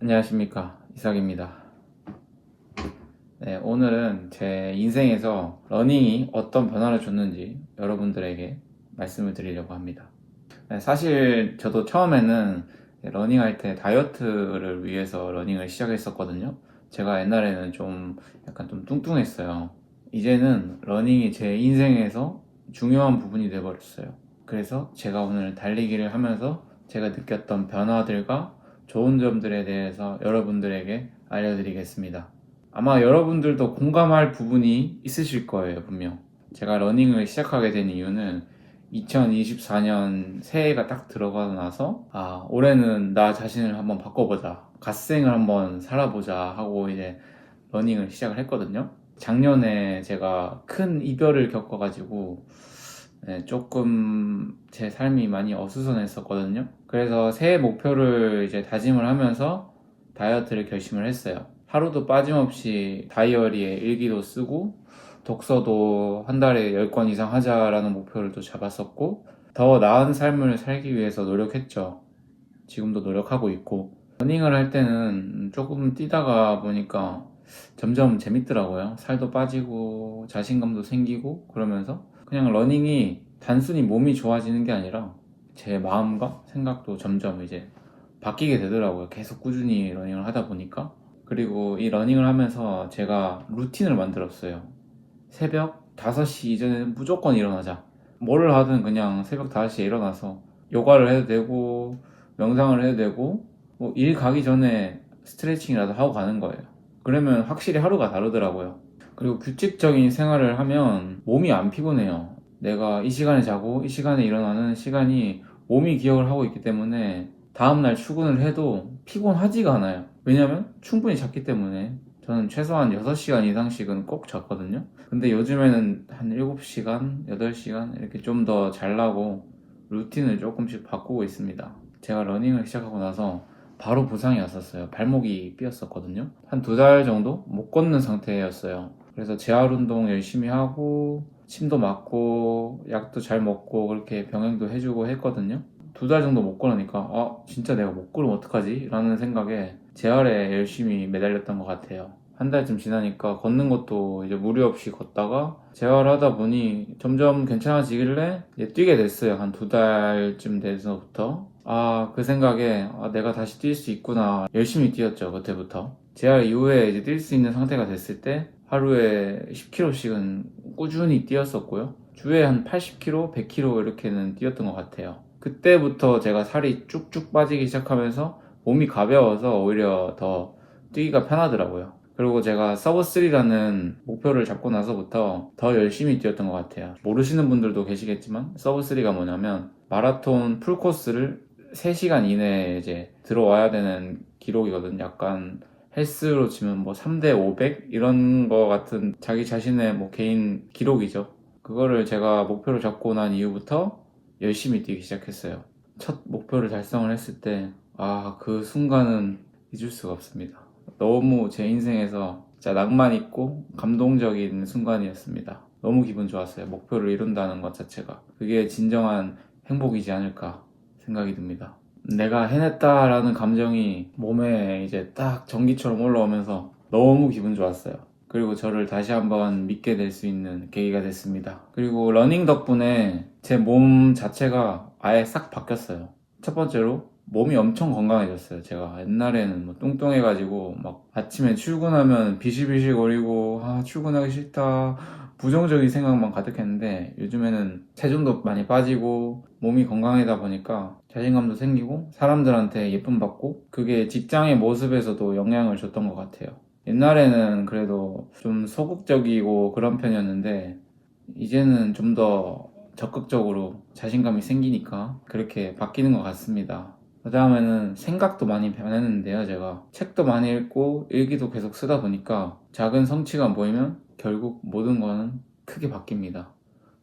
안녕하십니까 이삭입니다. 네, 오늘은 제 인생에서 러닝이 어떤 변화를 줬는지 여러분들에게 말씀을 드리려고 합니다. 네, 사실 저도 처음에는 러닝할 때 다이어트를 위해서 러닝을 시작했었거든요. 제가 옛날에는 좀 약간 좀 뚱뚱했어요. 이제는 러닝이 제 인생에서 중요한 부분이 돼버렸어요. 그래서 제가 오늘 달리기를 하면서 제가 느꼈던 변화들과 좋은 점들에 대해서 여러분들에게 알려드리겠습니다. 아마 여러분들도 공감할 부분이 있으실 거예요, 분명. 제가 러닝을 시작하게 된 이유는 2024년 새해가 딱 들어가고 나서, 아, 올해는 나 자신을 한번 바꿔보자. 갓생을 한번 살아보자 하고 이제 러닝을 시작을 했거든요. 작년에 제가 큰 이별을 겪어가지고, 네, 조금 제 삶이 많이 어수선했었거든요. 그래서 새해 목표를 이제 다짐을 하면서 다이어트를 결심을 했어요. 하루도 빠짐없이 다이어리에 일기도 쓰고 독서도 한 달에 10권 이상 하자라는 목표를 또 잡았었고 더 나은 삶을 살기 위해서 노력했죠. 지금도 노력하고 있고 러닝을 할 때는 조금 뛰다가 보니까 점점 재밌더라고요. 살도 빠지고 자신감도 생기고 그러면서 그냥 러닝이 단순히 몸이 좋아지는 게 아니라 제 마음과 생각도 점점 이제 바뀌게 되더라고요. 계속 꾸준히 러닝을 하다 보니까. 그리고 이 러닝을 하면서 제가 루틴을 만들었어요. 새벽 5시 이전에는 무조건 일어나자. 뭐를 하든 그냥 새벽 5시에 일어나서 요가를 해도 되고, 명상을 해도 되고, 뭐 일 가기 전에 스트레칭이라도 하고 가는 거예요. 그러면 확실히 하루가 다르더라고요. 그리고 규칙적인 생활을 하면 몸이 안 피곤해요. 내가 이 시간에 자고 이 시간에 일어나는 시간이 몸이 기억을 하고 있기 때문에 다음날 출근을 해도 피곤하지가 않아요. 왜냐면 충분히 잤기 때문에 저는 최소한 6시간 이상씩은 꼭 잤거든요. 근데 요즘에는 한 7시간, 8시간 이렇게 좀 더 잘라고 루틴을 조금씩 바꾸고 있습니다. 제가 러닝을 시작하고 나서 바로 부상이 왔었어요. 발목이 삐었었거든요. 한 두 달 정도 못 걷는 상태였어요. 그래서 재활 운동 열심히 하고 침도 맞고 약도 잘 먹고 그렇게 병행도 해주고 했거든요. 두 달 정도 못 걸으니까 아 진짜 내가 못 걸으면 어떡하지? 라는 생각에 재활에 열심히 매달렸던 것 같아요. 한 달쯤 지나니까 걷는 것도 이제 무리 없이 걷다가 재활하다 보니 점점 괜찮아지길래 뛰게 됐어요. 한 두 달쯤 돼서부터 아 그 생각에 아, 내가 다시 뛸 수 있구나 열심히 뛰었죠 그때부터 재활 이후에 이제 뛸 수 있는 상태가 됐을 때 하루에 10km씩은 꾸준히 뛰었었고요. 주에 한 80km, 100km 이렇게는 뛰었던 것 같아요. 그때부터 제가 살이 쭉쭉 빠지기 시작하면서 몸이 가벼워서 오히려 더 뛰기가 편하더라고요. 그리고 제가 서브3라는 목표를 잡고 나서부터 더 열심히 뛰었던 것 같아요. 모르시는 분들도 계시겠지만 서브3가 뭐냐면 마라톤 풀코스를 3시간 이내에 이제 들어와야 되는 기록이거든. 약간 헬스로 치면 뭐 3대 500 이런 거 같은 자기 자신의 뭐 개인 기록이죠. 그거를 제가 목표를 잡고 난 이후부터 열심히 뛰기 시작했어요. 첫 목표를 달성을 했을 때, 아, 그 순간은 잊을 수가 없습니다. 너무 제 인생에서 진짜 낭만 있고 감동적인 순간이었습니다. 너무 기분 좋았어요. 목표를 이룬다는 것 자체가. 그게 진정한 행복이지 않을까 생각이 듭니다. 내가 해냈다라는 감정이 몸에 이제 딱 전기처럼 올라오면서 너무 기분 좋았어요. 그리고 저를 다시 한번 믿게 될 수 있는 계기가 됐습니다. 그리고 러닝 덕분에 제 몸 자체가 아예 싹 바뀌었어요. 첫 번째로 몸이 엄청 건강해졌어요. 제가 옛날에는 뭐 뚱뚱해가지고 막 아침에 출근하면 비실비실 거리고 아 출근하기 싫다 부정적인 생각만 가득했는데 요즘에는 체중도 많이 빠지고 몸이 건강하다 보니까 자신감도 생기고 사람들한테 예쁨 받고 그게 직장의 모습에서도 영향을 줬던 것 같아요. 옛날에는 그래도 좀 소극적이고 그런 편이었는데 이제는 좀 더 적극적으로 자신감이 생기니까 그렇게 바뀌는 것 같습니다. 그 다음에는 생각도 많이 변했는데요, 제가. 책도 많이 읽고 일기도 계속 쓰다 보니까 작은 성취가 보이면 결국 모든 거는 크게 바뀝니다.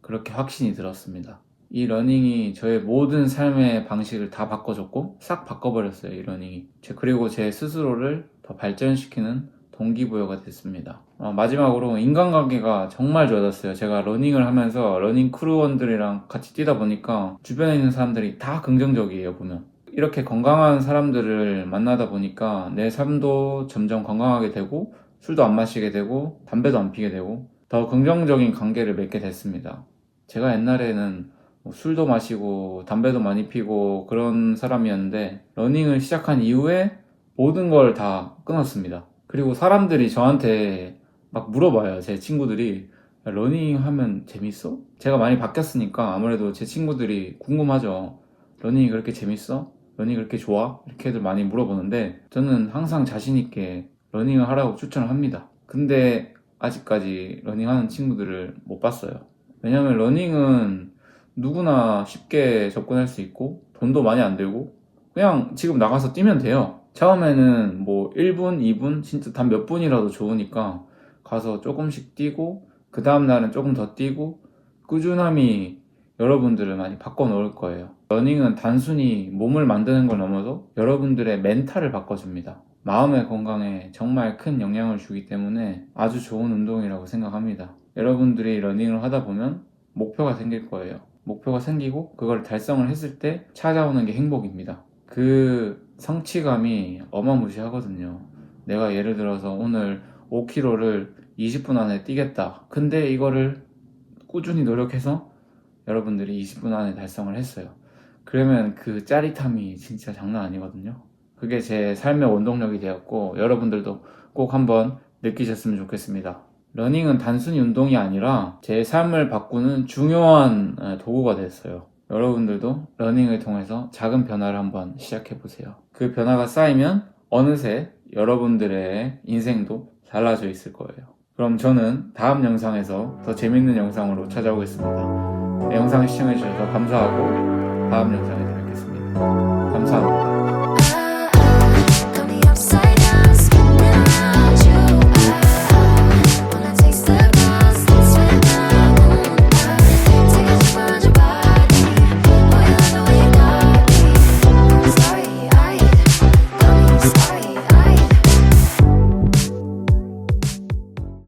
그렇게 확신이 들었습니다. 이 러닝이 저의 모든 삶의 방식을 다 바꿔줬고 싹 바꿔버렸어요, 이 러닝이. 제- 그리고 제 스스로를 더 발전시키는 동기부여가 됐습니다. 어, 마지막으로 인간관계가 정말 좋아졌어요. 제가 러닝을 하면서 러닝 크루원들이랑 같이 뛰다 보니까 주변에 있는 사람들이 다 긍정적이에요, 보면. 이렇게 건강한 사람들을 만나다 보니까 내 삶도 점점 건강하게 되고 술도 안 마시게 되고 담배도 안 피게 되고 더 긍정적인 관계를 맺게 됐습니다. 제가 옛날에는 뭐 술도 마시고 담배도 많이 피고 그런 사람이었는데 러닝을 시작한 이후에 모든 걸 다 끊었습니다. 그리고 사람들이 저한테 막 물어봐요. 제 친구들이 러닝 하면 재밌어? 제가 많이 바뀌었으니까 아무래도 제 친구들이 궁금하죠. 러닝이 그렇게 재밌어? 러닝이 그렇게 좋아? 이렇게들 많이 물어보는데 저는 항상 자신있게 러닝을 하라고 추천을 합니다. 근데 아직까지 러닝하는 친구들을 못 봤어요. 왜냐면 러닝은 누구나 쉽게 접근할 수 있고 돈도 많이 안 들고 그냥 지금 나가서 뛰면 돼요. 처음에는 뭐 1분, 2분, 진짜 단 몇 분이라도 좋으니까 가서 조금씩 뛰고 그 다음 날은 조금 더 뛰고 꾸준함이 여러분들을 많이 바꿔놓을 거예요. 러닝은 단순히 몸을 만드는 걸 넘어서 여러분들의 멘탈을 바꿔줍니다. 마음의 건강에 정말 큰 영향을 주기 때문에 아주 좋은 운동이라고 생각합니다. 여러분들이 러닝을 하다 보면 목표가 생길 거예요. 목표가 생기고 그걸 달성을 했을 때 찾아오는 게 행복입니다. 그 성취감이 어마무시하거든요. 내가 예를 들어서 오늘 5km를 20분 안에 뛰겠다. 근데 이거를 꾸준히 노력해서 여러분들이 20분 안에 달성을 했어요. 그러면 그 짜릿함이 진짜 장난 아니거든요. 그게 제 삶의 원동력이 되었고 여러분들도 꼭 한번 느끼셨으면 좋겠습니다. 러닝은 단순히 운동이 아니라 제 삶을 바꾸는 중요한 에, 도구가 됐어요. 여러분들도 러닝을 통해서 작은 변화를 한번 시작해 보세요. 그 변화가 쌓이면 어느새 여러분들의 인생도 달라져 있을 거예요. 그럼 저는 다음 영상에서 더 재밌는 영상으로 찾아오겠습니다. 네, 영상 시청해 주셔서 감사하고 다음 영상에서 뵙겠습니다.